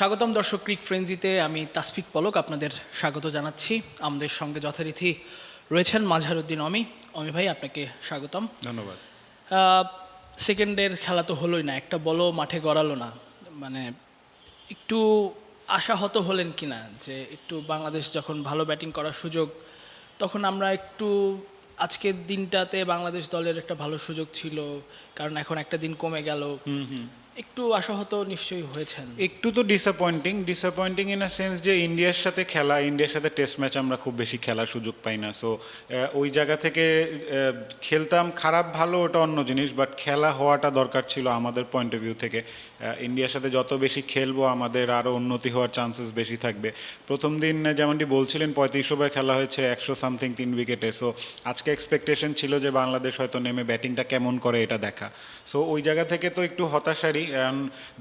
স্বাগতম দর্শক ক্রিক ফ্রেন্জিতে আমি তাসফিক পলক আপনাদের স্বাগত জানাচ্ছি। আমাদের সঙ্গে যথারীতি রয়েছেন মাঝহারুদ্দিন অমি। অমি ভাই আপনাকে স্বাগতম। ধন্যবাদ। সেকেন্ডের খেলা তো হলোই না একটা বলও মাঠে গড়ালো না। মানে একটু আশাহত হলেন কিনা যে একটু বাংলাদেশ যখন ভালো ব্যাটিং করার সুযোগ তখন আমরা একটু আজকের দিনটাতে বাংলাদেশ দলের একটা ভালো সুযোগ ছিল কারণ এখন একটা দিন কমে গেল। একটু আশাহত নিশ্চয়ই হয়েছেন। একটু তো disappointing disappointing in a sense যে ইন্ডিয়ার সাথে খেলা, ইন্ডিয়ার সাথে টেস্ট ম্যাচ আমরা খুব বেশি খেলার সুযোগ পাই না। সো ওই জায়গা থেকে খেলতাম খারাপ ভালো ওটা অন্য জিনিস বাট খেলা হওয়াটা দরকার ছিল আমাদের পয়েন্ট অফ ভিউ থেকে। ইন্ডিয়ার সাথে যত বেশি খেলব, আমাদের আরও উন্নতি হওয়ার চান্সেস বেশি থাকবে। প্রথম দিন যেমনটি বলছিলেন পঁয়ত্রিশ ওভার খেলা হয়েছে, একশো সামথিং তিন উইকেটে সো আজকে এক্সপেকটেশন ছিল যে বাংলাদেশ হয়তো নেমে ব্যাটিংটা কেমন করে এটা দেখা। সো ওই জায়গা থেকে তো একটু হতাশারই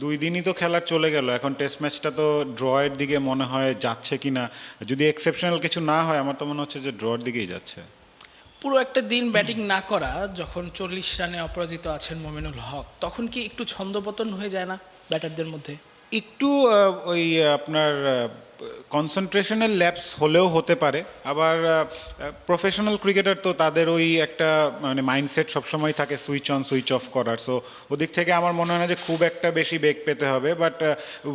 দুই দিনই তো খেলার চলে গেল। এখন টেস্ট ম্যাচটা তো ড্রয়ের দিকে মনে হয় যাচ্ছে কি না যদি এক্সেপশনাল কিছু না হয় আমার তো মনে হচ্ছে যে ড্রয়ের দিকেই যাচ্ছে। পুরো একটা দিন ব্যাটিং না করা যখন চল্লিশ রানে অপরাজিত আছেন মোমিনুল হক তখন কি একটু ছন্দপতন হয়ে যায় না ব্যাটারদের মধ্যে? একটু ওই আপনার কনসেন্ট্রেশনের ল্যাপস হলেও হতে পারে। আবার প্রফেশনাল ক্রিকেটার তো তাদের ওই একটা মানে মাইন্ডসেট সবসময় থাকে সুইচ অন সুইচ অফ করার। সো ওদিক থেকে আমার মনে হয় না যে খুব একটা বেশি বেগ পেতে হবে বাট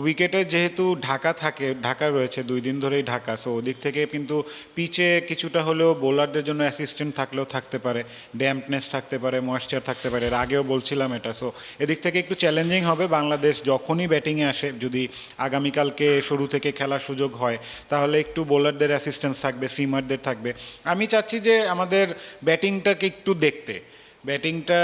উইকেটে যেহেতু ঢাকা থাকে, ঢাকা রয়েছে, দুই দিন ধরেই ঢাকা। সো ওদিক থেকে কিন্তু পিচে কিছুটা হলেও বোলারদের জন্য অ্যাসিস্ট্যান্ট থাকলেও থাকতে পারে ড্যাম্পনেস থাকতে পারে ময়েশ্চার থাকতে পারে, এর আগেও বলছিলাম এটা। সো এদিক থেকে একটু চ্যালেঞ্জিং হবে। বাংলাদেশ যখনই ব্যাটিংয়ে আসে, যদি আগামীকালকে শুরু থেকে খেলার সুযোগ হয়, তাহলে একটু বোলারদের অ্যাসিস্ট্যান্স থাকবে সিমারদের থাকবে। আমি চাচ্ছি যে আমাদের ব্যাটিংটাকে একটু দেখতে। ব্যাটিংটা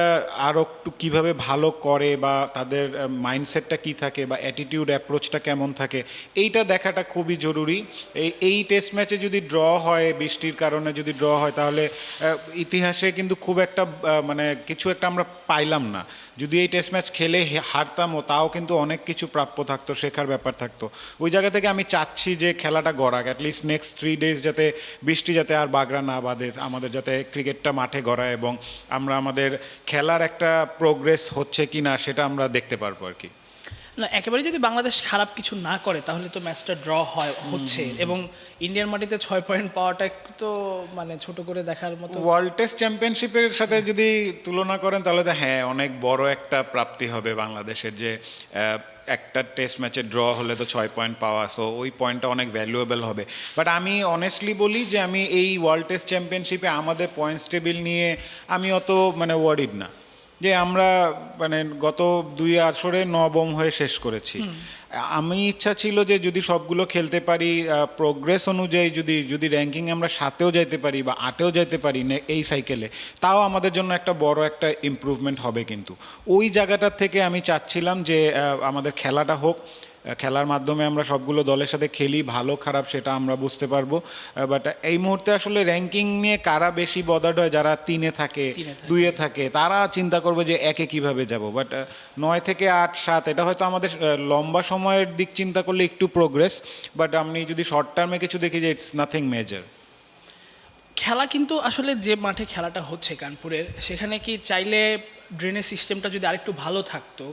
আরও একটু কীভাবে ভালো করে বা তাদের মাইন্ডসেটটা কী থাকে বা অ্যাটিটিউড অ্যাপ্রোচটা কেমন থাকে, এইটা দেখাটা খুবই জরুরি। এই এই টেস্ট ম্যাচে যদি ড্র হয়, বৃষ্টির কারণে যদি ড্র হয়, তাহলে ইতিহাসে কিন্তু খুব একটা মানে কিছু একটা আমরা পাইলাম না। যদি এই টেস্ট ম্যাচ খেলে হারতাম হারতামও, তাও কিন্তু অনেক কিছু প্রাপ্য থাকতো, শেখার ব্যাপার থাকতো। ওই জায়গা থেকে আমি চাচ্ছি যে খেলাটা গড়াক at least next three days যাতে বৃষ্টি যাতে আর বাগড়া না বাঁধে, আমাদের যাতে ক্রিকেটটা মাঠে গড়ায় এবং আমরা আমাদের খেলার একটা প্রোগ্রেস হচ্ছে কি না সেটা আমরা দেখতে পারব আর কি। না একেবারে যদি বাংলাদেশ খারাপ কিছু না করে তাহলে তো ম্যাচটা ড্র হয় হচ্ছে। এবং ইন্ডিয়ান মাটিতে ছয় পয়েন্ট পাওয়াটা একটু তো মানে ছোট করে দেখার মতো। ওয়ার্ল্ড টেস্ট চ্যাম্পিয়নশিপের সাথে যদি তুলনা করেন তাহলে তো হ্যাঁ অনেক বড় একটা প্রাপ্তি হবে বাংলাদেশের যে একটা টেস্ট ম্যাচে ড্র হলে তো ছয় পয়েন্ট পাওয়া সো ওই পয়েন্টটা অনেক ভ্যালুয়েবল হবে। বাট আমি অনেস্টলি বলি যে আমি এই ওয়ার্ল্ড টেস্ট চ্যাম্পিয়নশিপে আমাদের পয়েন্টস টেবিল নিয়ে আমি অত মানে ওয়ারিড না। যে আমরা মানে গত দুই আসরে নবম হয়ে শেষ করেছি। আমি ইচ্ছা ছিল যে যদি সবগুলো খেলতে পারি প্রোগ্রেস অনুযায়ী যদি যদি র্যাঙ্কিং আমরা সাতেও যাইতে পারি বা আটেও যাইতে পারি নে- এই সাইকেলে তাও আমাদের জন্য একটা বড় একটা ইম্প্রুভমেন্ট হবে কিন্তু। ওই জায়গাটার থেকে আমি চাচ্ছিলাম যে আমাদের খেলাটা হোক খেলার মাধ্যমে আমরা সবগুলো দলের সাথে খেলি ভালো খারাপ সেটা আমরা বুঝতে পারব। বাট এই মুহূর্তে আসলে র্যাঙ্কিং নিয়ে কারা বেশি বদার্ড হয় যারা তিনে থাকে। দুইয়ে থাকে তারা চিন্তা করবে যে একে কীভাবে যাব। বাট নয় থেকে আট সাত এটা হয়তো আমাদের লম্বা সময়ের দিক চিন্তা করলে একটু প্রোগ্রেস বাট আপনি যদি শর্ট টার্মে কিছু দেখি যে ইটস নাথিং মেজর খেলা কিন্তু আসলে যে মাঠে খেলাটা হচ্ছে কানপুরের সেখানে কি চাইলে ড্রেনেজ সিস্টেমটা যদি আরেকটু ভালো থাকতো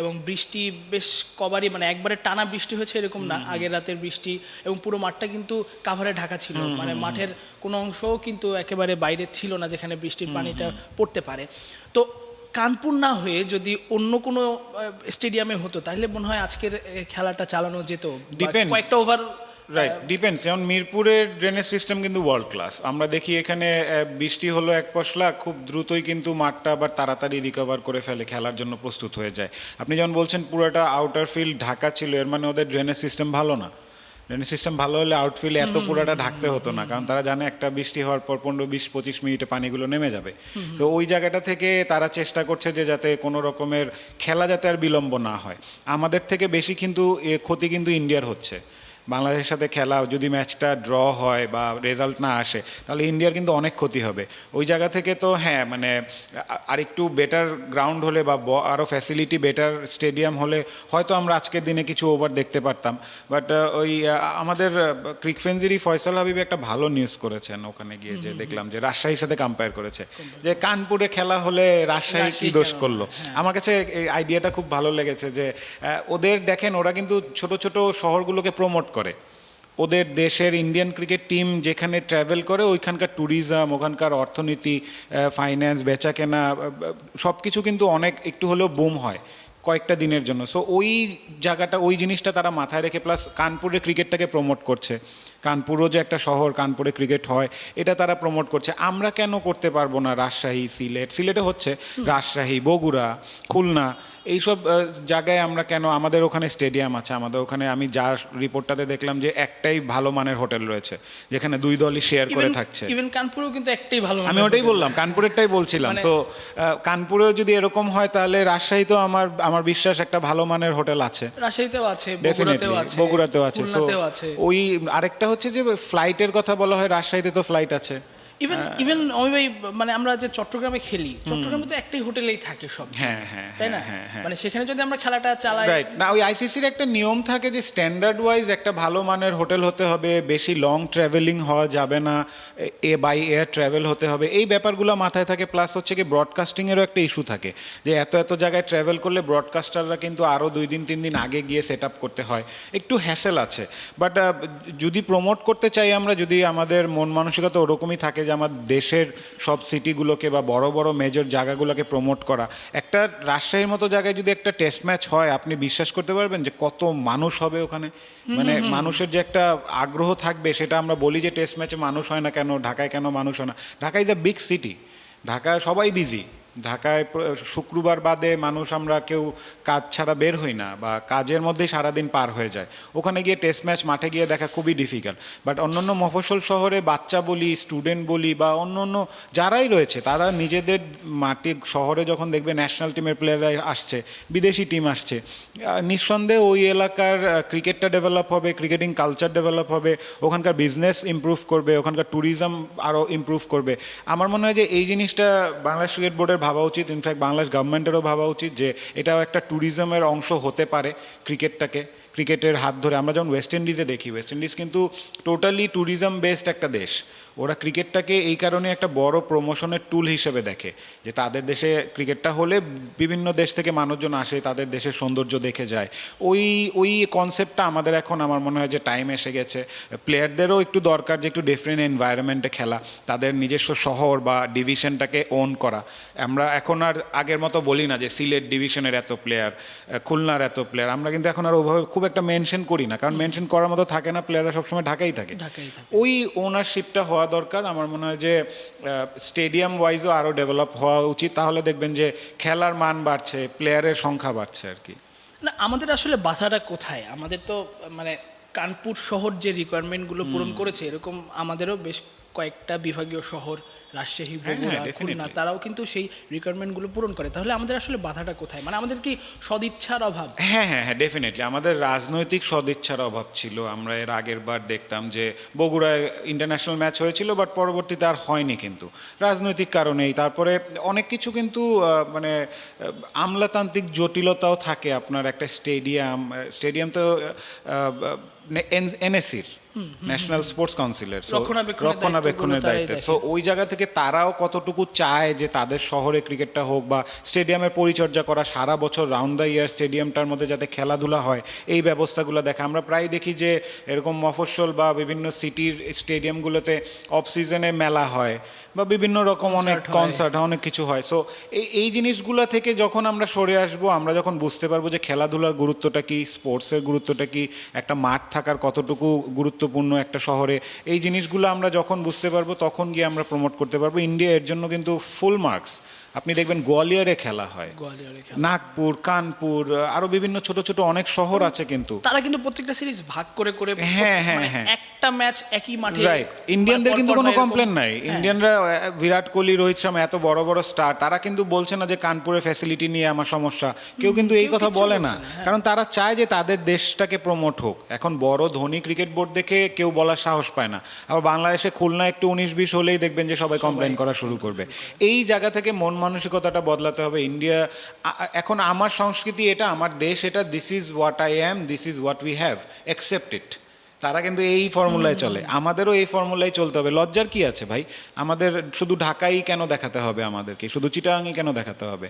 এবং বৃষ্টি বেশ কবারই মানে একবারে টানা বৃষ্টি হয়েছে এরকম না আগের রাতের বৃষ্টি এবং পুরো মাঠটা কিন্তু কাভারে ঢাকা ছিল। মানে মাঠের কোনো অংশও কিন্তু একেবারে বাইরে ছিল না যেখানে বৃষ্টির পানিটা পড়তে পারে। তো কানপুর না হয়ে যদি অন্য কোনো স্টেডিয়ামে হতো তাহলে মনে হয় আজকের খেলাটা চালানো যেত কয়েকটা ওভার রাইট ডিপেন্ডস যেমন মিরপুরের ড্রেনেজ সিস্টেম কিন্তু ওয়ার্ল্ড ক্লাস আমরা দেখি এখানে বৃষ্টি হলো এক পশলা খুব দ্রুতই কিন্তু মাঠটা আবার তাড়াতাড়ি রিকভার করে ফেলে খেলার জন্য প্রস্তুত হয়ে যায়। আপনি যেমন বলছেন পুরোটা আউটার ফিল্ড ঢাকা ছিল এর মানে ওদের ড্রেনেজ সিস্টেম ভালো না। ড্রেনেজ সিস্টেম ভালো হলে আউটফিল্ড এত পুরোটা ঢাকতে হতো না কারণ তারা জানে একটা বৃষ্টি হওয়ার পর পনেরো বিশ পঁচিশ মিনিটে পানিগুলো নেমে যাবে। তো ওই জায়গাটা থেকে তারা চেষ্টা করছে যে যাতে কোনো রকমের খেলা যাতে আর বিলম্ব না হয়। আমাদের থেকে বেশি কিন্তু ক্ষতি কিন্তু ইন্ডিয়ার হচ্ছে। বাংলাদেশের সাথে খেলা যদি ম্যাচটা ড্র হয় বা রেজাল্ট না আসে তাহলে ইন্ডিয়ার কিন্তু অনেক ক্ষতি হবে। ওই জায়গা থেকে তো হ্যাঁ মানে আরেকটু বেটার গ্রাউন্ড হলে বা ব- আরও ফ্যাসিলিটি বেটার স্টেডিয়াম হলে হয়তো আমরা আজকের দিনে কিছু ওভার দেখতে পারতাম। বাট ওই আমাদের ক্রিকফেন্সিরই ফয়সাল হাবিব একটা ভালো নিউজ করেছেন ওখানে গিয়ে যে দেখলাম যে রাজশাহীর সাথে কম্পেয়ার করেছে। যে কানপুরে খেলা হলে রাজশাহী কি দোষ করল? আমার কাছে এই আইডিয়াটা খুব ভালো লেগেছে যে ওদের দেখেন ওরা কিন্তু ছোট ছোট শহরগুলোকে প্রমোট করে। ওদের দেশের ইন্ডিয়ান ক্রিকেট টিম যেখানে ট্র্যাভেল করে, ওইখানকার ট্যুরিজম ওখানকার অর্থনীতি ফাইন্যান্স বেচা কেনা সব কিছু কিন্তু অনেক একটু হলেও বুম হয়। কয়েকটা দিনের জন্য। সো ওই জায়গাটা ওই জিনিসটা তারা মাথায় রেখে প্লাস কানপুরে ক্রিকেটটাকে প্রমোট করছে। কানপুরও যে একটা শহর কানপুরে ক্রিকেট হয় এটা তারা প্রমোট করছে। আমরা কেন করতে পারব না রাজশাহী সিলেট? সিলেটে হচ্ছে রাজশাহী বগুড়া খুলনা। এইসব জায়গায় আমরা কেন আমাদের ওখানে স্টেডিয়াম আছে আমাদের ওখানে আমি যা রিপোর্টটাতে দেখলাম যে একটাই ভালো মানের হোটেল রয়েছে যেখানে দুই দলই শেয়ার করে থাকছে। ইভেন কানপুরেও কিন্তু একটাই ভালো আমি ওটাই বললাম কানপুরেরটাই বলছিলাম। মানে- সো কানপুরেও যদি এরকম হয় তাহলে রাজশাহীতেও আমার আমার বিশ্বাস একটা ভালো মানের হোটেল আছে। রাজশাহীতেও আছে বগুড়াতেও আছে বগুড়াতেও আছে। সো আছে। ওই আরেকটা হচ্ছে যে ফ্লাইটের কথা বলা হয় রাজশাহীতে তো ফ্লাইট আছে। ইভেন ইভেন আমি ভাই মানে আমরা যে চট্টগ্রামে খেলি চট্টগ্রামে তো একটাই হোটেলেই থাকে সব। হ্যাঁ হ্যাঁ তাই না? হ্যাঁ হ্যাঁ। মানে সেখানে যদি আমরা খেলাটা চালাই রাইট না ওই আইসিসির একটা নিয়ম থাকে যে স্ট্যান্ডার্ড ওয়াইজ একটা ভালো মানের হোটেল হতে হবে বেশি লং ট্রাভেলিং হওয়া যাবে না এ বাই এয়ার ট্রাভেল হতে হবে। এই ব্যাপারগুলো মাথায় থাকে প্লাস হচ্ছে কি ব্রডকাস্টিংয়েরও একটা ইস্যু থাকে যে এত এত জায়গায় ট্রাভেল করলে ব্রডকাস্টাররা কিন্তু আরও দুই দিন তিন দিন আগে গিয়ে সেট আপ করতে হয়। একটু হ্যাসেল আছে। বাট যদি প্রমোট করতে চাই আমরা যদি আমাদের মন মানসিকতা ওরকমই থাকে যে আমার দেশের সব সিটিগুলোকে বা বড় বড় মেজর জায়গাগুলোকে প্রমোট করা। একটা রাজশাহীর মতো জায়গায় যদি একটা টেস্ট ম্যাচ হয় আপনি বিশ্বাস করতে পারবেন যে কত মানুষ হবে ওখানে? মানে মানুষের যে একটা আগ্রহ থাকবে সেটা আমরা বলি যে টেস্ট ম্যাচে মানুষ হয় না কেন? ঢাকায় কেন মানুষ হয় না? Dhaka is a big city Dhaka সবাই বিজি ঢাকায় শুক্রবার বাদে মানুষ আমরা কেউ কাজ ছাড়া বের হই না বা কাজের মধ্যেই সারাদিন পার হয়ে যায়। ওখানে গিয়ে টেস্ট ম্যাচ মাঠে গিয়ে দেখা খুবই ডিফিকাল্ট বাট অন্যান্য মফস্বল শহরে বাচ্চা বলি স্টুডেন্ট বলি বা অন্য অন্য যারাই রয়েছে, তারা নিজেদের মাটি শহরে যখন দেখবে ন্যাশনাল টিমের প্লেয়াররা আসছে, বিদেশি টিম আসছে নিঃসন্দেহে ওই এলাকার ক্রিকেটটা ডেভেলপ হবে ক্রিকেটিং কালচার ডেভেলপ হবে, ওখানকার বিজনেস ইমপ্রুভ করবে, ওখানকার ট্যুরিজম আরও ইমপ্রুভ করবে। আমার মনে হয় যে এই জিনিসটা বাংলাদেশ ক্রিকেট বোর্ডের ভাবা উচিত ইনফ্যাক্ট বাংলাদেশ গভর্নমেন্টেরও ভাবা উচিত যে এটাও একটা ট্যুরিজমের অংশ হতে পারে ক্রিকেটটাকে ক্রিকেটের হাত ধরে। আমরা যেমন ওয়েস্ট ইন্ডিজে দেখি ওয়েস্ট ইন্ডিজ কিন্তু টোটালি ট্যুরিজম বেসড একটা দেশ। ওরা ক্রিকেটটাকে এই কারণে একটা বড় প্রমোশনের টুল হিসেবে দেখে যে তাদের দেশে ক্রিকেটটা হলে বিভিন্ন দেশ থেকে মানুষজন আসে তাদের দেশের সৌন্দর্য দেখে যায়। ওই ওই কনসেপ্টটা আমাদের এখন আমার মনে হয় যে টাইম এসে গেছে। প্লেয়ারদেরও একটু দরকার যে একটু ডিফারেন্ট এনভায়রনমেন্টে খেলা তাদের নিজস্ব শহর বা ডিভিশনটাকে ওন করা। আমরা এখন আর আগের মতো বলি না যে সিলেট ডিভিশনের এত প্লেয়ার খুলনার এত প্লেয়ার আমরা কিন্তু এখন আর ওভাবে খুব একটা মেনশন করি না কারণ মেনশন করার মতো থাকে না প্লেয়াররা সবসময় ঢাকাই থাকে। ওই ওনারশিপটা হওয়া দরকার। আমার মনে হয় যে স্টেডিয়াম ওয়াইজও আরও ডেভেলপ হওয়া উচিত। তাহলে দেখবেন যে খেলার মান বাড়ছে প্লেয়ারের সংখ্যা বাড়ছে আর কি। না আমাদের আসলে বাধাটা কোথায়? আমাদের তো মানে কানপুর শহর যে রিকোয়ারমেন্টগুলো পূরণ করেছে এরকম আমাদেরও বেশ কয়েকটা বিভাগীয় শহর রাজশাহী হ্যাঁ, বগুড়া definitely. খুলনা তারাও কিন্তু সেই রিকোয়ারমেন্টগুলো পূরণ করে। তাহলে আমাদের আসলে বাধাটা কোথায়? মানে আমাদের কি সদিচ্ছার অভাব? হ্যাঁ হ্যাঁ হ্যাঁ ডেফিনেটলি আমাদের রাজনৈতিক সদিচ্ছার অভাব ছিল। আমরা এর আগের বার দেখতাম যে বগুড়ায় ইন্টারন্যাশনাল ম্যাচ হয়েছিল বাট পরবর্তীতে আর হয়নি কিন্তু। রাজনৈতিক কারণেই। তারপরে অনেক কিছু কিন্তু মানে আমলাতান্ত্রিক জটিলতাও থাকে আপনার একটা স্টেডিয়াম স্টেডিয়াম তো এনএসির। ন্যাশনাল স্পোর্টস কাউন্সিলের রক্ষণাবেক্ষণের দায়িত্ব। সো ওই জায়গা থেকে তারাও কতটুকু চায় যে তাদের শহরে ক্রিকেটটা হোক বা স্টেডিয়ামের পরিচর্যা করা সারা বছর রাউন্ড দ্য ইয়ার স্টেডিয়ামটার মধ্যে যাতে খেলাধুলা হয় এই ব্যবস্থাগুলো দেখা। আমরা প্রায় দেখি যে এরকম মফস্বল বা বিভিন্ন সিটির স্টেডিয়ামগুলোতে অফ সিজনে মেলা হয় বা বিভিন্ন রকম অনেক কনসার্ট অনেক কিছু হয়। সো এই এই জিনিসগুলো থেকে যখন আমরা সরে আসব আমরা যখন বুঝতে পারব যে খেলাধুলার গুরুত্বটা কি স্পোর্টসের গুরুত্বটা কি একটা মাঠ থাকার কতটুকু গুরুত্বপূর্ণ একটা শহরে। এই জিনিসগুলো আমরা যখন বুঝতে পারব, তখন গিয়ে আমরা প্রমোট করতে পারব। ইন্ডিয়া এর জন্য কিন্তু ফুল মার্কস আপনি দেখবেন গোয়ালিয়রে খেলা হয়। নাগপুর কানপুর আরও বিভিন্ন ছোট ছোট অনেক শহর আছে কিন্তু। তারা কিন্তু প্রত্যেকটা সিরিজ ভাগ করে করে হ্যাঁ, হ্যাঁ, মানে হ্যাঁ। একটা ম্যাচ একই মাঠে রাইট ইন্ডিয়ানদের মানে কিন্তু কোনো কমপ্লেন নাই। হ্যাঁ। ইন্ডিয়ানরা বিরাট কোহলি রোহিত শর্মা এত বড় বড় স্টার তারা কিন্তু বলছে না যে কানপুরের ফ্যাসিলিটি নিয়ে আমার সমস্যা। কেউ কিন্তু এই কথা বলে না। না, হ্যাঁ। কারণ তারা চায় যে তাদের দেশটাকে প্রমোট হোক। এখন বড় ধনী ক্রিকেট বোর্ড দেখে কেউ বলার সাহস পায় না। আবার বাংলাদেশে খুলনা একটু উনিশ বিশ হলেই দেখবেন যে সবাই কমপ্লেন করা শুরু করবে। এই জায়গা থেকে মন মানসিকতাটা বদলাতে হবে। ইন্ডিয়া এখন আমার সংস্কৃতি এটা আমার দেশ এটা this is what I am this is what we have accept it তারা কিন্তু এই ফর্মুলায় চলে। আমাদেরও এই ফর্মুলায় চলতে হবে। লজ্জার কি আছে ভাই? আমাদের শুধু ঢাকাই কেন দেখাতে হবে আমাদেরকে? শুধু চিটাগাংই কেন দেখাতে হবে?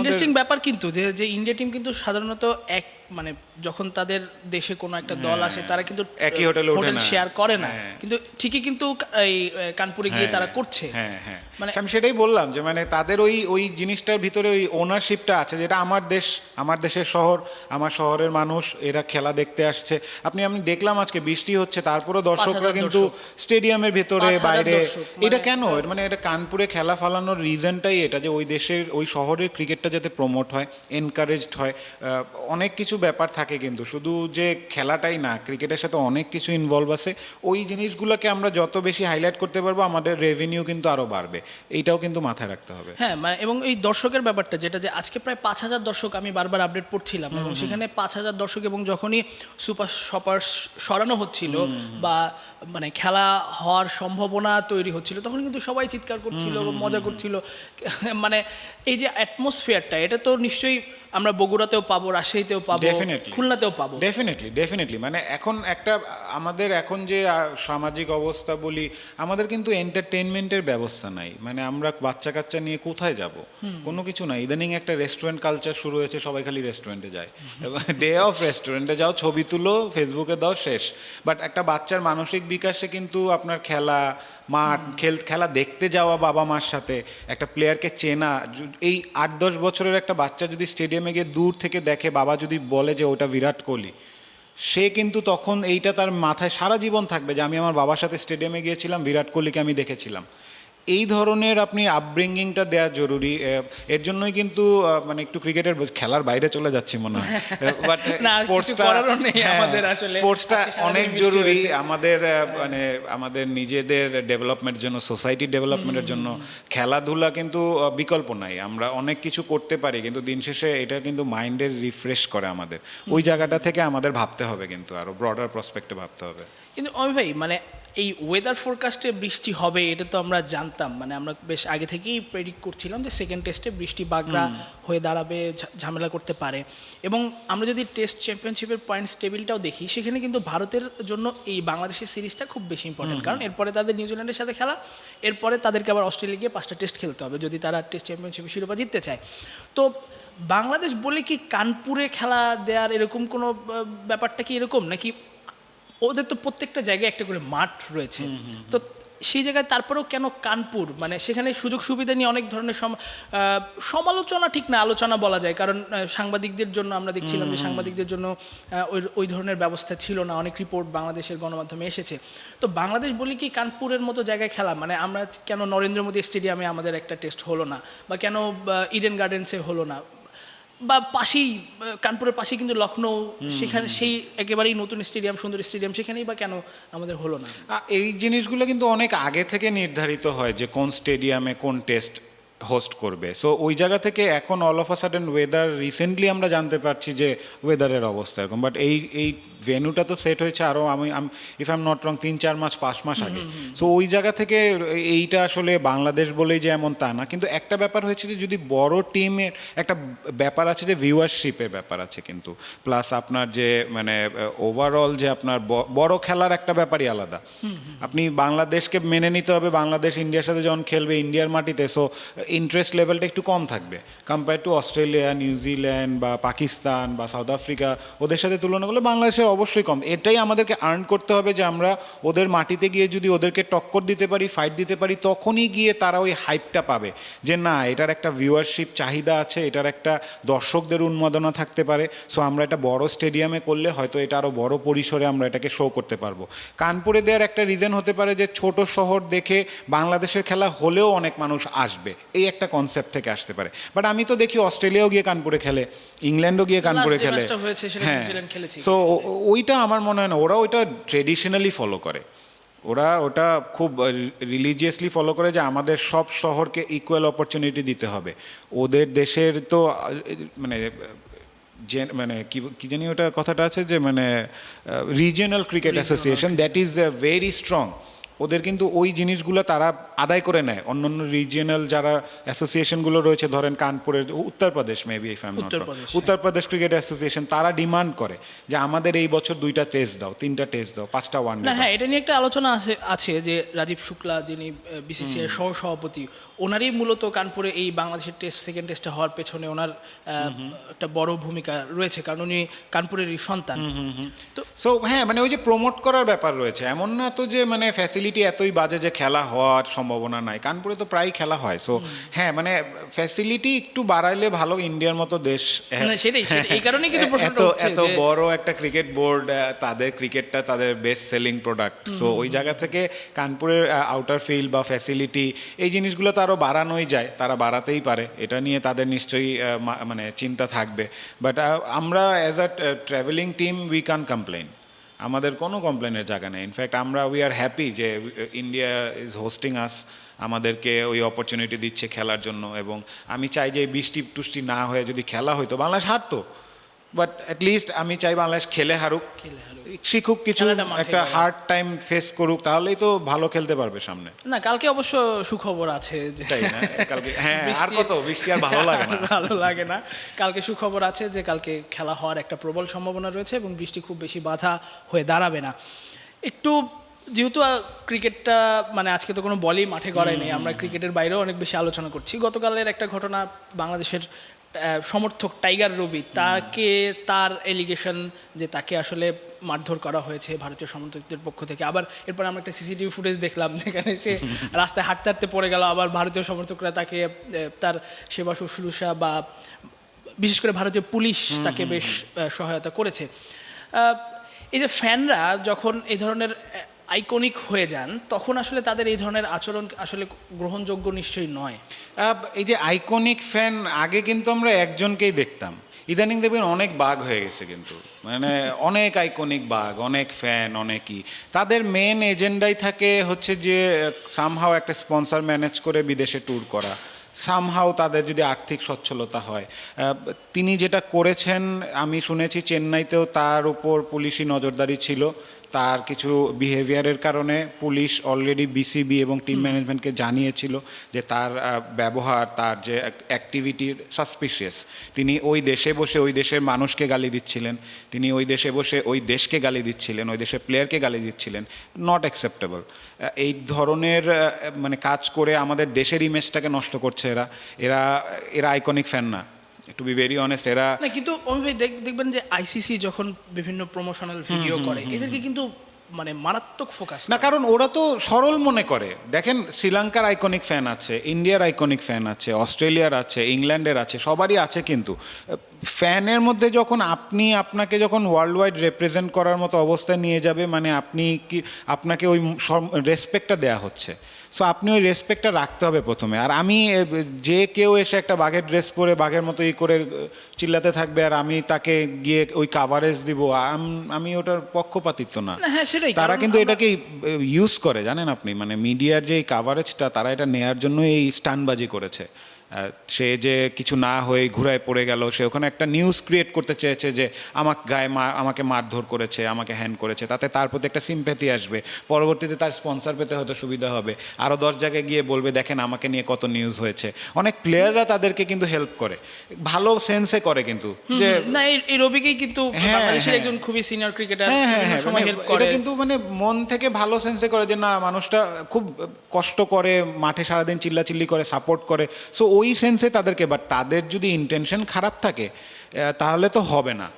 ইন্টারেস্টিং ব্যাপার কিন্তু যে যে ইন্ডিয়া টিম কিন্তু সাধারণত এক মানে যখন তাদের দেশে কোনো একটা দল আসে তারা কিন্তু হ্যাঁ। একই হোটেলে হোটেল শেয়ার করে না। হ্যাঁ। কিন্তু ঠিকই কিন্তু এই কানপুরে গিয়ে হ্যাঁ, তারা করছে। হ্যাঁ হ্যাঁ। মানে- আমি সেটাই বললাম যে মানে তাদের ওই ওই জিনিসটার ভিতরে ওই ওনারশিপটা আছে যেটা আমার দেশ আমার দেশের শহর আমার শহরের মানুষ এরা খেলা দেখতে আসছে। আপনি আমি দেখলাম আজকে বৃষ্টি হচ্ছে তারপরেও দর্শকরা কিন্তু স্টেডিয়ামের ভেতরে 5,000 বাইরে। মানে- এটা কেন? মানে এটা কানপুরে খেলা ফালানোর রিজনটাই এটা যে ওই দেশের ওই শহরের ক্রিকেটটা যাতে প্রমোট হয় এনকারেজড হয় অনেক কিছু ব্যাপার থাকে কিন্তু। শুধু যে খেলাটাই না ক্রিকেটের সাথে অনেক কিছু ইনভলভ আছে। ওই জিনিসগুলোকে আমরা যত বেশি হাইলাইট করতে পারব আমাদের রেভিনিউ কিন্তু আরও বাড়বে। এইটাও কিন্তু মাথায় রাখতে হবে। হ্যাঁ মানে এবং এই দর্শকের ব্যাপারটা যেটা যে আজকে প্রায় পাঁচ হাজার দর্শক আমি বারবার আপডেট পড়ছিলাম এবং সেখানে পাঁচ হাজার দর্শক এবং যখনই সুপার সপার সরানো হচ্ছিল বা মানে খেলা হওয়ার সম্ভাবনা তৈরি হচ্ছিল তখন কিন্তু সবাই চিৎকার করছিল মজা করছিল। মানে এই যে অ্যাটমসফিয়ারটা এটা তো নিশ্চয়ই আমরা বগুড়াতেও পাবো রাজশাহীতেও পাবো. খুলনাতেও পাবো। ডেফিনেটলি ডেফিনেটলি মানে এখন একটা আমাদের এখন যে সামাজিক অবস্থা বলি আমাদের কিন্তু এন্টারটেনমেন্টের ব্যবস্থা নাই। মানে আমরা বাচ্চা কাচ্চা নিয়ে কোথায় যাব? কোনো কিছু নাই ইদানিং একটা রেস্টুরেন্ট কালচার শুরু হয়েছে সবাই খালি রেস্টুরেন্টে যায়। ডে অফ রেস্টুরেন্টে যাও ছবি তুলো ফেসবুকে দাও শেষ। বাট একটা বাচ্চার মানসিক বিকাশে কিন্তু আপনার খেলা মাঠ খেল, খেলা দেখতে যাওয়া বাবা মার সাথে, একটা প্লেয়ারকে চেনা এই আট দশ বছরের একটা বাচ্চা যদি স্টেডিয়ামে গিয়ে দূর থেকে দেখে, বাবা যদি বলে যে ওটা বিরাট কোহলি, সে কিন্তু তখন এইটা তার মাথায় সারা জীবন থাকবে যে আমি আমার বাবার সাথে স্টেডিয়ামে গিয়েছিলাম, বিরাট কোহলিকে আমি দেখেছিলাম। এই ধরনের আপনি আপব্রিঙ্গিংটা দেওয়া জরুরি এর জন্যই কিন্তু মানে একটু ক্রিকেটের খেলার বাইরে চলে যাচ্ছি মনে হয়। বাট নেই আমাদের আসলে। স্পোর্টসটা অনেক জরুরি। আমাদের মানে আমাদের নিজেদের ডেভেলপমেন্টের জন্য সোসাইটি ডেভেলপমেন্টের জন্য খেলাধুলা কিন্তু বিকল্প নাই। আমরা অনেক কিছু করতে পারি কিন্তু দিন শেষে এটা কিন্তু মাইন্ডের রিফ্রেশ করে আমাদের। ওই জায়গাটা থেকে আমাদের ভাবতে হবে কিন্তু আরও ব্রডার প্রসপেক্টে ভাবতে হবে। কিন্তু অমি ভাই মানে এই ওয়েদার ফোরকাস্টে বৃষ্টি হবে এটা তো আমরা জানতাম। মানে আমরা বেশ আগে থেকেই প্রেডিক্ট করছিলাম যে সেকেন্ড টেস্টে বৃষ্টি বাগড়া হয়ে দাঁড়াবে ঝা- ঝামেলা করতে পারে। এবং আমরা যদি টেস্ট চ্যাম্পিয়নশিপের পয়েন্টস টেবিলটাও দেখি সেখানে কিন্তু ভারতের জন্য এই বাংলাদেশের সিরিজটা খুব বেশি ইম্পর্টেন্ট কারণ এরপরে তাদের নিউজিল্যান্ডের সাথে খেলা এরপরে তাদেরকে আবার অস্ট্রেলিয়া গিয়ে পাঁচটা টেস্ট খেলতে হবে যদি তারা টেস্ট চ্যাম্পিয়নশিপের শিরোপা জিততে চায়। তো বাংলাদেশ বলে কি কানপুরে খেলা দেওয়ার এরকম কোনো ব্যাপারটা কি এরকম? নাকি ওদের তো প্রত্যেকটা জায়গায় একটা করে মাঠ রয়েছে। তো সেই জায়গায় তারপরেও কেন কানপুর? মানে সেখানে সুযোগ সুবিধা নিয়ে অনেক ধরনের সম- সমালোচনা ঠিক না আলোচনা বলা যায়। কারণ সাংবাদিকদের জন্য আমরা দেখছিলাম যে সাংবাদিকদের জন্য ওই ওই ধরনের ব্যবস্থা ছিল না। অনেক রিপোর্ট বাংলাদেশের গণমাধ্যমে এসেছে। তো বাংলাদেশ বলি কি কানপুরের মতো জায়গায় খেলা? মানে আমরা কেন নরেন্দ্র মোদী স্টেডিয়ামে আমাদের একটা টেস্ট হলো না? বা কেন ইডেন গার্ডেন্সে হলো না? বা পাশেই কানপুরের পাশেই কিন্তু লখনৌ সেখানে সেই একেবারেই নতুন স্টেডিয়াম সুন্দর স্টেডিয়াম সেখানেই বা কেন আমাদের হলো না? এই জিনিসগুলো কিন্তু অনেক আগে থেকে নির্ধারিত হয় যে কোন স্টেডিয়ামে কোন টেস্ট হোস্ট করবে। সো ওই জায়গা থেকে এখন all of a sudden weather recently আমরা জানতে পারছি যে ওয়েদারের অবস্থা এরকম। বাট এই এই ভেন্যুটা তো সেট হয়েছে আরও আমি if I am not wrong তিন চার মাস পাঁচ মাস আগে। সো ওই জায়গা থেকে এইটা আসলে বাংলাদেশ বলেই যে এমন তা না। কিন্তু একটা ব্যাপার হয়েছে যে যদি বড় টিমের একটা ব্যাপার আছে যে ভিউয়ারশিপের ব্যাপার আছে কিন্তু। প্লাস আপনার যে মানে ওভারঅল যে আপনার বড় খেলার একটা ব্যাপারই আলাদা। আপনি বাংলাদেশকে মেনে নিতে হবে বাংলাদেশ ইন্ডিয়ার সাথে যখন খেলবে ইন্ডিয়ার মাটিতে সো ইন্টারেস্ট লেভেলটা একটু কম থাকবে। কম্পেয়ার টু অস্ট্রেলিয়া নিউজিল্যান্ড বা পাকিস্তান বা সাউথ আফ্রিকা ওদের সাথে তুলনা করলে বাংলাদেশের অবশ্যই কম। এটাই আমাদেরকে আর্ন করতে হবে যে আমরা ওদের মাটিতে গিয়ে যদি ওদেরকে টক্কর দিতে পারি ফাইট দিতে পারি তখনই গিয়ে তারা ওই হাইপটা পাবে যে না এটার একটা ভিউয়ারশিপ চাহিদা আছে এটার একটা দর্শকদের উন্মাদনা থাকতে পারে। সো আমরা এটা বড় স্টেডিয়ামে করলে হয়তো এটা আরও বড় পরিসরে আমরা এটাকে শো করতে পারব। কানপুরে দেওয়ার একটা রিজন হতে পারে যে ছোট শহর দেখে বাংলাদেশের খেলা হলেও অনেক মানুষ আসবে। এই একটা কনসেপ্ট থেকে আসতে পারে। বাট আমি তো দেখি অস্ট্রেলিয়াও গিয়ে কানপুরে খেলে ইংল্যান্ডও গিয়ে কানপুরে খেলে। হ্যাঁ। সো ওইটা আমার মনে হয় না। ওরা ওইটা ট্রেডিশনালি ফলো করে। ওরা ওটা খুব রিলিজিয়াসলি ফলো করে যে আমাদের সব শহরকে ইকুয়াল অপরচুনিটি দিতে হবে। ওদের দেশের তো মানে যে মানে কি কি জানি ওটা কথাটা আছে যে মানে regional cricket association that is very strong ওদের কিন্তু ওই জিনিসগুলো তারা আদায় করে নেয়। অন্য অন্য রিজিয়নাল যারা অ্যাসোসিয়েশনগুলো রয়েছে ধরেন কানপুরের Uttar Pradesh maybe if I Uttar Pradesh, cricket association তারা ডিমান্ড করে যে আমাদের এই বছর দুইটা টেস্ট দাও তিনটা টেস্ট দাও পাঁচটা ওয়ান হ্যাঁ এটা নিয়ে একটা আলোচনা আছে আছে যে রাজীব শুক্লা যিনি বিসিসিআই সহ সভাপতি ওনারই মূলত কানপুরে এই বাংলাদেশের টেস্ট সেকেন্ড টেস্টে হওয়ার পেছনে ওনার একটা বড় ভূমিকা রয়েছে কারণ উনি কানপুরেরই সন্তান। তো সো হ্যাঁ মানে ওই যে প্রমোট করার ব্যাপার রয়েছে। এমন না তো যে মানে ফ্যাসিলিটি এতই বাজে যে খেলা হওয়ার সম্ভাবনা নাই। কানপুরে তো প্রায় খেলা হয়। সো হ্যাঁ মানে ফ্যাসিলিটি একটু বাড়াইলে ভালো ইন্ডিয়ার মতো দেশ সেটাই, সেটাই। এই কারণেই কিন্তু এত এত বড় একটা ক্রিকেট বোর্ড তাদের ক্রিকেটটা তাদের বেস্ট সেলিং প্রোডাক্ট সো ওই জায়গা থেকে কানপুরের আউটার ফিল্ড বা ফ্যাসিলিটি এই জিনিসগুলো তো আরও বাড়ানোই যায়। তারা বাড়াতেই পারে। এটা নিয়ে তাদের নিশ্চয়ই মানে চিন্তা থাকবে। বাট আমরা as a travelling team we can complain আমাদের কোনো কমপ্লেনের জায়গা নেই। ইনফ্যাক্ট আমরা উই আর হ্যাপি যে ইন্ডিয়া ইজ হোস্টিং আস আমাদেরকে ওই অপরচুনিটি দিচ্ছে খেলার জন্য এবং আমি চাই যে বৃষ্টি টুষ্টি না হয়ে যদি খেলা হইতো, বাংলাদেশ হারতো। বাট লিস্ট আমি চাই বাংলাদেশ খেলে হারুক। শিখুক কিছু একটা হার্ড টাইম ফেস করুক তাহলেই তো ভালো খেলতে পারবে সামনে। না কালকে অবশ্য সুখবর আছে যে কালকে হ্যাঁ আর কত? বৃষ্টি আর ভালো লাগে না। ভালো লাগে না। কালকে সুখবর আছে যে কালকে খেলা হওয়ার একটা প্রবল সম্ভাবনা রয়েছে এবং বৃষ্টি খুব বেশি বাধা হয়ে দাঁড়াবে না। একটু যেহেতু ক্রিকেটটা মানে আজকে তো কোনো বলই মাঠে গড়ায় নেই আমরা ক্রিকেটের বাইরেও অনেক বেশি আলোচনা করছি। গতকালের একটা ঘটনা বাংলাদেশের সমর্থক টাইগার রবি তাকে তার এলিগেশন যে তাকে আসলে মারধর করা হয়েছে ভারতীয় সমর্থকদের পক্ষ থেকে। আবার এরপর আমরা একটা সিসিটিভি ফুটেজ দেখলাম যেখানে সে রাস্তায় হাঁটতে হাঁটতে পড়ে গেল। আবার ভারতীয় সমর্থকরা তাকে তার সেবা শুশ্রূষা বা বিশেষ করে ভারতীয় পুলিশ তাকে বেশ সহায়তা করেছে। এই যে ফ্যানরা যখন এই ধরনের আইকনিক হয়ে যান তখন আসলে তাদের এই ধরনের আচরণ আসলে গ্রহণযোগ্য নিশ্চয়ই নয়। এই যে আইকনিক ফ্যান আগে কিন্তু আমরা একজনকেই দেখতাম। ইদানিং দেখবেন অনেক বাঘ হয়ে গেছে কিন্তু। মানে অনেক আইকনিক বাঘ অনেক ফ্যান অনেকই। তাদের মেন এজেন্ডাই থাকে হচ্ছে যে সামহাও একটা স্পন্সর ম্যানেজ করে বিদেশে ট্যুর করা। সামহাও তাদের যদি আর্থিক সচ্ছলতা হয়। তিনি যেটা করেছেন আমি শুনেছি চেন্নাইতেও তার উপর পুলিশি নজরদারি ছিল। তার কিছু বিহেভিয়ারের কারণে পুলিশ অলরেডি বিসিবি এবং টিম ম্যানেজমেন্টকে জানিয়েছিল যে তার ব্যবহার তার যে অ্যাক্টিভিটির সাসপিশিয়াস তিনি ওই দেশে বসে ওই দেশের মানুষকে গালি দিচ্ছিলেন তিনি ওই দেশে বসে ওই দেশকে গালি দিচ্ছিলেন ওই দেশের প্লেয়ারকে গালি দিচ্ছিলেন নট অ্যাকসেপ্টেবল এই ধরনের মানে কাজ করে আমাদের দেশের ইমেজটাকে নষ্ট করছে এরা এরা এরা আইকনিক ফ্যান না। টু বি ভেরি অনেস্ট এরা না কিন্তু অমি ভাই দেখবেন যে আইসিসি যখন বিভিন্ন প্রমোশনাল ভিডিও করে এদেরকে কিন্তু মানে মারাত্মক ফোকাস না কারণ ওরা তো সরল মনে করে। দেখেন শ্রীলঙ্কার আইকনিক ফ্যান আছে ইন্ডিয়ার আইকনিক ফ্যান আছে অস্ট্রেলিয়ার আছে ইংল্যান্ডের আছে সবারই আছে কিন্তু ফ্যানের মধ্যে যখন আপনি আপনাকে যখন ওয়ার্ল্ড ওয়াইড রিপ্রেজেন্ট করার মতো অবস্থায় নিয়ে যাবে মানে আপনি কি আপনাকে ওই রেসপেক্টটা দেয়া হচ্ছে। সো আপনি ওই রেসপেক্টটা রাখতে হবে প্রথমে। আর আমি যে কেউ এসে একটা বাঘের ড্রেস পরে বাঘের মতো ই করে চিল্লাতে থাকবে আর আমি তাকে গিয়ে ওই কাভারেজ দিব আম- আমি ওটার পক্ষপাতিত্ব না। হ্যাঁ সেটাই তারা কিন্তু এটাকে ইউজ করে জানেন আপনি? মানে মিডিয়ার যে এই কাভারেজটা তারা এটা নেয়ার জন্য এই স্টানবাজি করেছে। সে যে কিছু না হয়ে ঘুরায় পড়ে গেল সে ওখানে একটা নিউজ ক্রিয়েট করতে চেয়েছে যে আমাকে গায়ে মা আমাকে মারধর করেছে আমাকে হ্যান করেছে। তাতে তার প্রতি একটা সিম্প্যাথি আসবে। পরবর্তীতে তার স্পন্সর পেতে হয়তো সুবিধা হবে। আরও দশ জায়গায় গিয়ে বলবে দেখেন আমাকে নিয়ে কত নিউজ হয়েছে। অনেক প্লেয়াররা তাদেরকে কিন্তু হেল্প করে। ভালো সেন্সে করে কিন্তু। যে না এই রবিকেই কিন্তু হ্যাঁ, বাংলাদেশের হ্যাঁ। একজন খুবই সিনিয়র ক্রিকেটার হ্যাঁ হ্যাঁ হ্যাঁ। সময় মানে হেল্প এটা করে কিন্তু মানে মন থেকে ভালো সেন্সে করে যে না মানুষটা খুব কষ্ট করে মাঠে সারাদিন চিল্লাচিল্লি করে সাপোর্ট করে। সো ওই সেন্সে তাদেরকে বাট তাদের যদি ইন্টেনশন খারাপ থাকে তাহলে তো হবে না।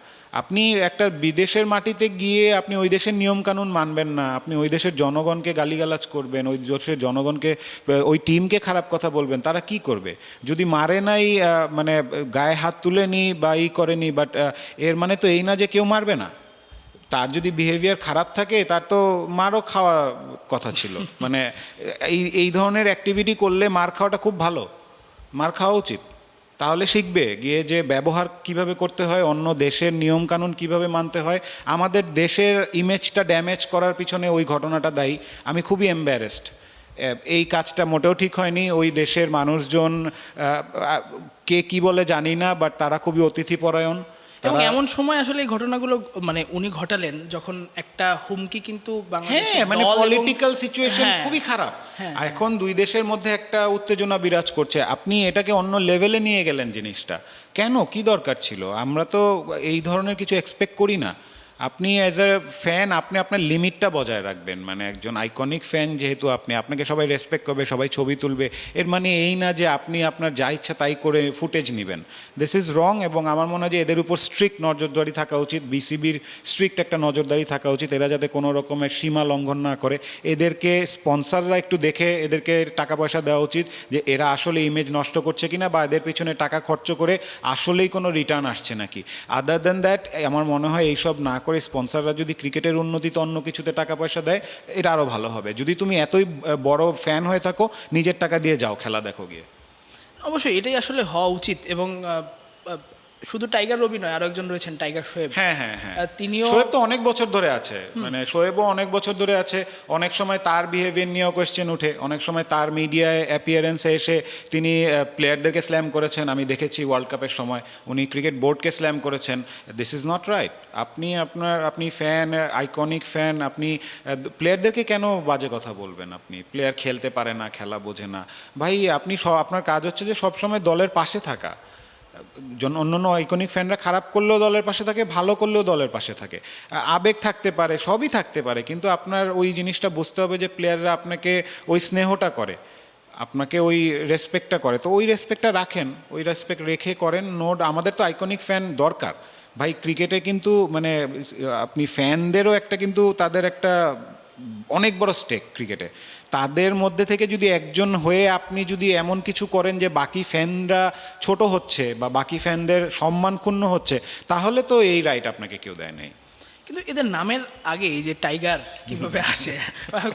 আপনি একটা বিদেশের মাটিতে গিয়ে আপনি ওই দেশের নিয়মকানুন মানবেন না, আপনি ওই দেশের জনগণকে গালিগালাজ করবেন, ওই দেশের জনগণকে ওই টিমকে খারাপ কথা বলবেন, তারা কি করবে? যদি মারে নাই মানে গায়ে হাত তুলেনি বা ই করেনি বাট এর মানে তো এই না যে কেউ মারবে না। তার যদি বিহেভিয়ার খারাপ থাকে, তার তো মারও খাওয়া কথা ছিল। মানে এই এই ধরনের অ্যাক্টিভিটি করলে মার খাওয়াটা খুব ভালো। মার খাওয়া উচিত। তাহলে শিখবে গিয়ে যে ব্যবহার কীভাবে করতে হয়, অন্য দেশের নিয়মকানুন কীভাবে মানতে হয়। আমাদের দেশের ইমেজটা ড্যামেজ করার পিছনে ওই ঘটনাটা দায়ী। আমি খুবই এম্বারেসড এই কাজটা মোটেও ঠিক হয়নি। ওই দেশের মানুষজন কে কি বলে জানি না বাট তারা খুবই অতিথিপরায়ণ। এবং এমন সময় আসলে এই ঘটনাগুলো মানে উনি ঘটালেন যখন একটা হুমকি কিন্তু হ্যাঁ মানে পলিটিক্যাল সিচুয়েশন খুবই খারাপ। হ্যাঁ। এখন দুই দেশের মধ্যে একটা উত্তেজনা বিরাজ করছে। আপনি এটাকে অন্য লেভেলে নিয়ে গেলেন জিনিসটা। কেন? কি দরকার ছিল? আমরা তো এই ধরনের কিছু এক্সপেক্ট করি না। আপনি অ্যাজ এ ফ্যান আপনি আপনার লিমিটটা বজায় রাখবেন। মানে একজন আইকনিক ফ্যান যেহেতু আপনি, আপনাকে সবাই রেসপেক্ট করবে, সবাই ছবি তুলবে। এর মানে এই না যে আপনি আপনার যা ইচ্ছা তাই করে ফুটেজ নেবেন। দিস ইজ রং এবং আমার মনে হয় যে এদের উপর স্ট্রিক্ট নজরদারি থাকা উচিত। বিসিবির স্ট্রিক্ট একটা নজরদারি থাকা উচিত। এরা যাতে কোনো রকমের সীমা লঙ্ঘন না করে। এদেরকে স্পন্সররা একটু দেখে এদেরকে টাকা পয়সা দেওয়া উচিত যে এরা আসলে ইমেজ নষ্ট করছে কিনা বা এদের পিছনে টাকা খরচ করে আসলেই কোনো রিটার্ন আসছে নাকি। আদার দেন দ্যাট আমার মনে হয় এইসব না করে স্পন্সররা যদি ক্রিকেটের উন্নতিতে অন্য কিছুতে টাকা পয়সা দেয়, এটা আরও ভালো হবে। যদি তুমি এতই বড় ফ্যান হয়ে থাকো, নিজের টাকা দিয়ে যাও, খেলা দেখো গিয়ে। অবশ্যই, এটাই আসলে হওয়া উচিত এবং শুধু টাইগার রবি নয় আরও একজন রয়েছেন টাইগার শোয়েব হ্যাঁ হ্যাঁ হ্যাঁ। তিনিও শোয়েব তো অনেক বছর ধরে আছে। মানে শোয়েবও অনেক বছর ধরে আছে। অনেক সময় তার বিহেভিয়ার নিয়েও কোয়েশ্চেন উঠে অনেক সময় তার মিডিয়ায় অ্যাপিয়ারেন্সে এসে তিনি প্লেয়ারদেরকে স্ল্যাম করেছেন। আমি দেখেছি ওয়ার্ল্ড কাপের সময় উনি ক্রিকেট বোর্ডকে স্ল্যাম করেছেন। দিস ইজ নট রাইট আপনি আপনার আপনি ফ্যান আইকনিক ফ্যান আপনি প্লেয়ারদেরকে কেন বাজে কথা বলবেন আপনি? প্লেয়ার খেলতে পারে না খেলা বোঝে না। ভাই আপনি আপনার কাজ হচ্ছে যে সবসময় দলের পাশে থাকা। জন অন্য আইকনিক ফ্যানরা খারাপ করলেও দলের পাশে থাকে, ভালো করলেও দলের পাশে থাকে। আবেগ থাকতে পারে, সবই থাকতে পারে, কিন্তু আপনার ওই জিনিসটা বুঝতে হবে যে প্লেয়াররা আপনাকে ওই স্নেহটা করে, আপনাকে ওই রেসপেক্টটা করে। তো ওই রেসপেক্টটা রাখেন, ওই রেসপেক্ট রেখে করেন নোট আমাদের তো আইকনিক ফ্যান দরকার। ভাই ক্রিকেটে কিন্তু মানে আপনি ফ্যানদেরও একটা কিন্তু তাদের একটা অনেক বড় স্টেক ক্রিকেটে তাদের মধ্যে থেকে যদি একজন হয়ে আপনি যদি এমন কিছু করেন যে বাকি ফ্যানরা ছোট হচ্ছে বা বাকি ফ্যানদের সম্মান ক্ষুণ্ণ হচ্ছে, তাহলে তো এই রাইট আপনাকে কেউ দেয় নাই। কিন্তু এদের নামের আগে এই যে টাইগার কীভাবে আসে?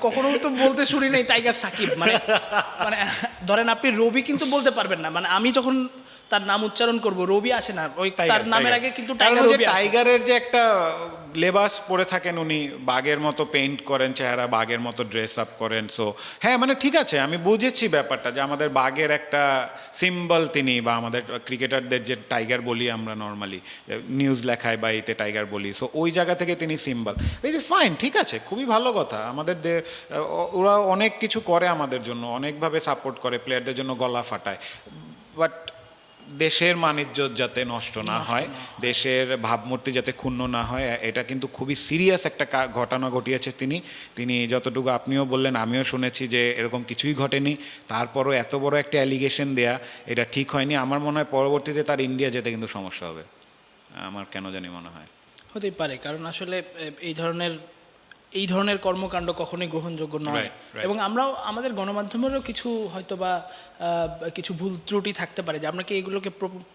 কখনো তো বলতে শুনি নাই টাইগার সাকিব মানে মানে ধরেন আপনি রবি কিন্তু বলতে পারবেন না। মানে আমি যখন তার নাম উচ্চারণ করব রবি আসে না ওই তার নামের আগে কিন্তু টাইগার রবি টাইগারের যে একটা লেবাস পরে থাকেন উনি বাঘের মতো পেইন্ট করেন চেহারা বাঘের মতো ড্রেস আপ করেন সো হ্যাঁ মানে ঠিক আছে আমি বুঝেছি ব্যাপারটা যে আমাদের বাঘের একটা সিম্বল তিনি বা আমাদের ক্রিকেটারদের যে টাইগার বলি আমরা নর্মালি নিউজ লেখায় বা এতে টাইগার বলি সো ওই জায়গা থেকে তিনি সিম্বল। ইট ইজ ফাইন ঠিক আছে খুবই ভালো কথা। আমাদের ওরা অনেক কিছু করে আমাদের জন্য অনেকভাবে সাপোর্ট করে প্লেয়ারদের জন্য গলা ফাটায়। বাট দেশের মানিজ্য যাতে নষ্ট না হয় দেশের ভাবমূর্তি যাতে ক্ষুণ্ণ না হয় এটা কিন্তু খুবই সিরিয়াস একটা ঘটনা ঘটিয়েছে তিনি। তিনি যতটুকু আপনিও বললেন আমিও শুনেছি যে এরকম কিছুই ঘটেনি। তারপরও এত বড় একটা অ্যালিগেশন দেয়া এটা ঠিক হয়নি। আমার মনে হয় পরবর্তীতে তার ইন্ডিয়া যেতে কিন্তু সমস্যা হবে। আমার কেন জানি মনে হয়। হতেই পারে কারণ আসলে এই ধরনের এই ধরনের কর্মকাণ্ড কখনোই গ্রহণযোগ্য নয়. এবং আমরাও আমাদের গণমাধ্যমেরও কিছু হয়তো বা কিছু ভুল ত্রুটি থাকতে পারে যে আমরা কি এগুলোকে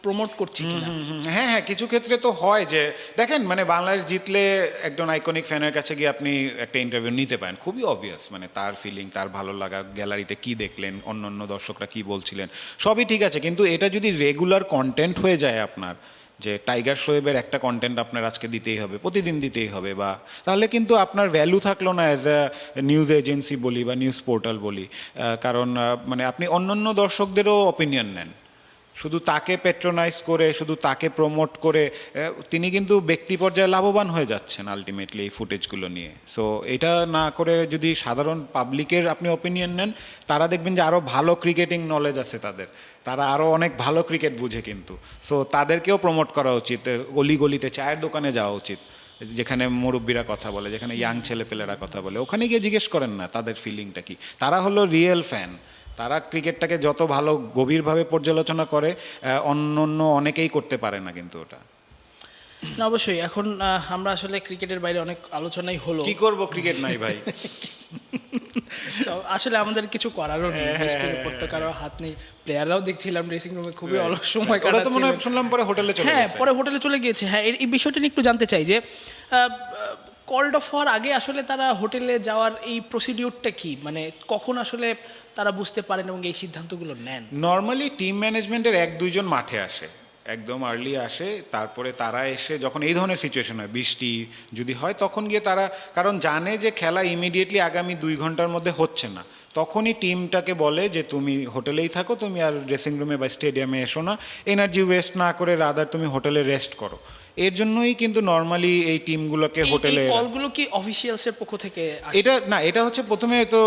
প্রমোট করছি কিনা? হ্যাঁ হ্যাঁ কিছু ক্ষেত্রে তো হয় যে দেখেন মানে বাংলাদেশ জিতলে একজন আইকনিক ফ্যানের কাছে গিয়ে আপনি একটা ইন্টারভিউ নিতে পারেন। খুবই অবভিয়াস মানে তার ফিলিং তার ভালো লাগা গ্যালারিতে কি দেখলেন অন্য অন্য দর্শকরা কি বলছিলেন সবই ঠিক আছে। কিন্তু এটা যদি রেগুলার কন্টেন্ট হয়ে যায় আপনার যে টাইগার শোয়েবের একটা কন্টেন্ট আপনার আজকে দিতেই হবে, প্রতিদিন দিতেই হবে বা, তাহলে কিন্তু আপনার ভ্যালু থাকল না অ্যাজ আ নিউজ এজেন্সি বলি বা নিউজ পোর্টাল বলি। কারণ মানে আপনি অন্যান্য অন্য দর্শকদেরও অপিনিয়ন নেন। শুধু তাকে পেট্রোনাইজ করে, শুধু তাকে প্রমোট করে তিনি কিন্তু ব্যক্তি পর্যায়ে লাভবান হয়ে যাচ্ছেন আলটিমেটলি এই ফুটেজগুলো নিয়ে। সো এটা না করে যদি সাধারণ পাবলিকের আপনি ওপিনিয়ন নেন, তারা দেখবেন যে আরও ভালো ক্রিকেটিং নলেজ আছে তাদের। তারা আরও অনেক ভালো ক্রিকেট বুঝে কিন্তু। সো তাদেরকেও প্রমোট করা উচিত গলি গলিতে চায়ের দোকানে যাওয়া উচিত। যেখানে মুরব্বীরা কথা বলে, যেখানে ইয়াং ছেলেপেলেরা কথা বলে, ওখানে গিয়ে জিজ্ঞেস করেন না তাদের ফিলিংটা কি। তারা হলো রিয়েল ফ্যান তারা ক্রিকেটটাকে যত ভালো গভীরভাবে পর্যালোচনা করে অন্য অন্য অনেকেই করতে পারে না কিন্তু ওটা। না অবশ্যই। এখন আমরা আসলে ক্রিকেটের বাইরে অনেক আলোচনাই হলো। কি করব ক্রিকেট নাই ভাই। আসলে আমাদের কিছু করারও নেই হ্যাঁ, বৃষ্টির উপর কারও হাত নেই। প্লেয়াররাও দেখছিলাম ড্রেসিং রুমে খুবই অলস সময় ওরা তো মনে হয় শুনলাম পরে হোটেলে চলে হ্যাঁ পরে হোটেলে চলে গিয়েছে। হ্যাঁ এই- এই বিষয়টা নিয়ে একটু জানতে চাই যে কল্ড অফ হওয়ার আগে আসলে তারা হোটেলে যাওয়ার এই প্রসিডিউরটা কি? মানে কখন আসলে তারা বুঝতে পারেন এবং এই সিদ্ধান্তগুলো নেন। নর্মালি টিম ম্যানেজমেন্টের এক দুইজন মাঠে আসে, একদম আর্লি আসে, তারপরে তারা এসে যখন এই ধরনের সিচুয়েশন হয়, বৃষ্টি যদি হয়, তখন গিয়ে তারা, কারণ জানে যে খেলা ইমিডিয়েটলি আগামী দুই ঘণ্টার মধ্যে হচ্ছে না। তখনই টিমটাকে বলে যে, তুমি হোটেলেই থাকো, তুমি আর ড্রেসিং রুমে বা স্টেডিয়ামে এসো না। এনার্জি ওয়েস্ট না করে রাদার তুমি হোটেলে রেস্ট করো। এর জন্যই কিন্তু নর্মালি এই টিমগুলোকে হোটেলে কলগুলো কি অফিসিয়ালসের পক্ষ থেকে এটা না এটা হচ্ছে প্রথমে তো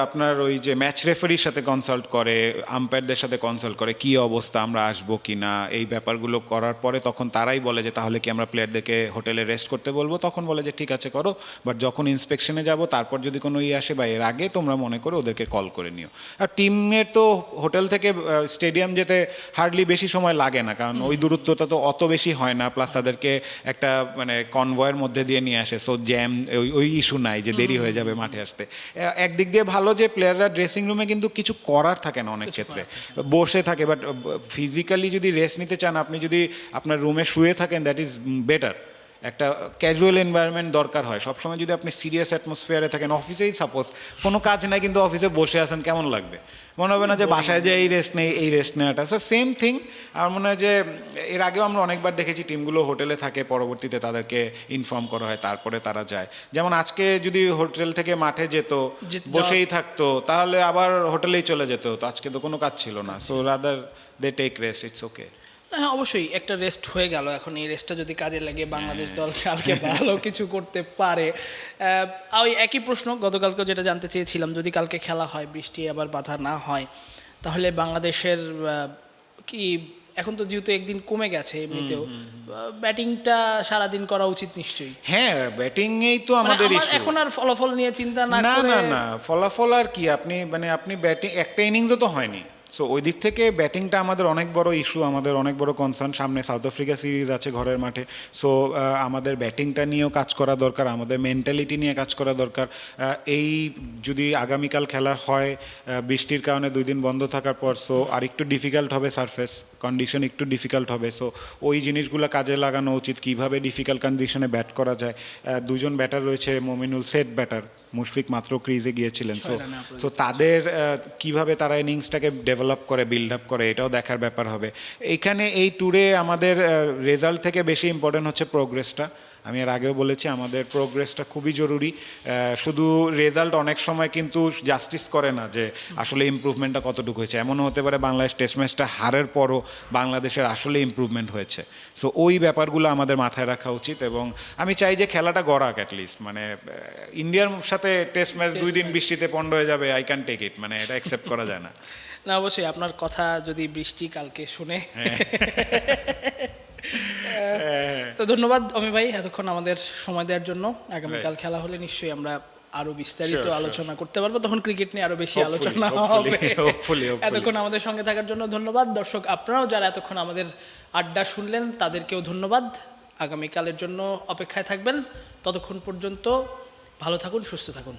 আপনার ওই যে ম্যাচ রেফারির সাথে কনসাল্ট করে আম্পায়ারদের সাথে কনসাল্ট করে কি অবস্থা আমরা আসব কি না এই ব্যাপারগুলো করার পরে তখন তারাই বলে যে তাহলে কি আমরা প্লেয়ারদেরকে হোটেলে রেস্ট করতে বলব? তখন বলে যে ঠিক আছে করো বাট যখন ইন্সপেকশনে যাব তারপর যদি কোনো ইয়ে আসে বা এর আগে তোমরা মনে করে ওদেরকে কল করে নিও। আর টিমের তো হোটেল থেকে স্টেডিয়াম যেতে হার্ডলি বেশি সময় লাগে না কারণ ওই দূরত্বটা তো অত বেশি হয় না প্লাস তাদেরকে একটা মানে কনভয়ের মধ্যে দিয়ে নিয়ে আসে। সো জ্যাম ওই ওই ইস্যু নাই যে দেরি হয়ে যাবে মাঠে আসতে। একদিক দিয়ে ভালো যে প্লেয়াররা ড্রেসিং রুমে কিন্তু কিছু করার থাকে না অনেক ক্ষেত্রে। বসে থাকে বাট ফিজিক্যালি যদি রেস্ট নিতে চান আপনি যদি আপনার রুমে শুয়ে থাকেন দ্যাট ইজ বেটার একটা ক্যাজুয়াল এনভায়রনমেন্ট দরকার হয়। সবসময় যদি আপনি সিরিয়াস অ্যাটমসফিয়ারে থাকেন অফিসেই সাপোজ কোনো কাজ নাই কিন্তু অফিসে বসে আছেন কেমন লাগবে? মনে হবে না যে বাসায় যে এই রেস্ট নেই এই রেস্ট নেওয়াটা। সো সেম থিং আমার মনে হয় যে এর আগেও আমরা অনেকবার দেখেছি টিমগুলো হোটেলে থাকে পরবর্তীতে তাদেরকে ইনফর্ম করা হয় তারপরে তারা যায়। যেমন আজকে যদি হোটেল থেকে মাঠে যেত বসেই থাকতো তাহলে আবার হোটেলেই চলে যেত। তো আজকে তো কোনো কাজ ছিল না। So rather they take rest it's okay হ্যাঁ অবশ্যই একটা রেস্ট হয়ে গেল। এখন এই রেস্টটা যদি কাজে লাগে বাংলাদেশ দল কালকে ভালো কিছু করতে পারে। ওই একই প্রশ্ন গতকালকে যেটা জানতে চেয়েছিলাম যদি কালকে খেলা হয় বৃষ্টি আবার বাধা না হয় তাহলে বাংলাদেশের কি এখন তো যেহেতু একদিন কমে গেছে এমনিতেও ব্যাটিংটা সারাদিন করা উচিত নিশ্চয়ই? হ্যাঁ ব্যাটিংয়েই তো মানে আমাদের ইস্যু এখন আর ফলাফল নিয়ে চিন্তা না না না না ফলাফল আর কি আপনি মানে আপনি ব্যাটিং একটা ইনিংসও তো হয়নি। সো ওই দিক থেকে ব্যাটিংটা আমাদের অনেক বড় ইস্যু আমাদের অনেক বড় কনসার্ন সামনে সাউথ আফ্রিকা সিরিজ আছে ঘরের মাঠে। সো আমাদের ব্যাটিংটা নিয়েও কাজ করা দরকার, আমাদের মেন্টালিটি নিয়ে কাজ করা দরকার। এই যদি আগামীকাল খেলা হয় বৃষ্টির কারণে দুই দিন বন্ধ থাকার পর সো আরেকটু ডিফিকাল্ট হবে সারফেস কন্ডিশন একটু ডিফিকাল্ট হবে। সো ওই জিনিসগুলো কাজে লাগানো উচিত। কীভাবে ডিফিকাল্ট কন্ডিশনে ব্যাট করা যায়? দুজন ব্যাটার রয়েছে মোমিনুল সেট ব্যাটার মুশফিক মাত্র ক্রিজে গিয়েছিলেন। সো তো তাদের কীভাবে তারা ইনিংসটাকে ডেভেলপ করে বিল্ড আপ করে এটাও দেখার ব্যাপার হবে। এখানে এই ট্যুরে আমাদের রেজাল্ট থেকে বেশি ইম্পর্টেন্ট হচ্ছে প্রোগ্রেসটা আমি এর আগেও বলেছি আমাদের প্রোগ্রেসটা খুবই জরুরি। শুধু রেজাল্ট অনেক সময় কিন্তু জাস্টিস করে না যে আসলে ইমপ্রুভমেন্টটা কতটুকু হয়েছে। এমনও হতে পারে বাংলাদেশ টেস্ট ম্যাচটা হারের পরও বাংলাদেশের আসলে ইমপ্রুভমেন্ট হয়েছে। সো ওই ব্যাপারগুলো আমাদের মাথায় রাখা উচিত এবং আমি চাই যে খেলাটা গড়াক অ্যাটলিস্ট মানে ইন্ডিয়ার সাথে টেস্ট ম্যাচ দুই দিন বৃষ্টিতে পণ্ড হয়ে যাবে আই ক্যান টেক ইট মানে এটা অ্যাকসেপ্ট করা যায় না। না অবশ্যই। আপনার কথা যদি বৃষ্টি কালকে শুনে হ্যাঁ। তো ধন্যবাদ অমি ভাই এতক্ষণ আমাদের সময় দেওয়ার জন্য। আগামীকাল খেলা হলে নিশ্চয়ই আমরা আরও বিস্তারিত. আলোচনা করতে পারব। তখন ক্রিকেট নিয়ে আরও বেশি আলোচনা হবে. এতক্ষণ আমাদের সঙ্গে থাকার জন্য ধন্যবাদ। দর্শক আপনারাও যারা এতক্ষণ আমাদের আড্ডা শুনলেন তাদেরকেও ধন্যবাদ। আগামীকালের জন্য অপেক্ষায় থাকবেন। ততক্ষণ পর্যন্ত ভালো থাকুন সুস্থ থাকুন।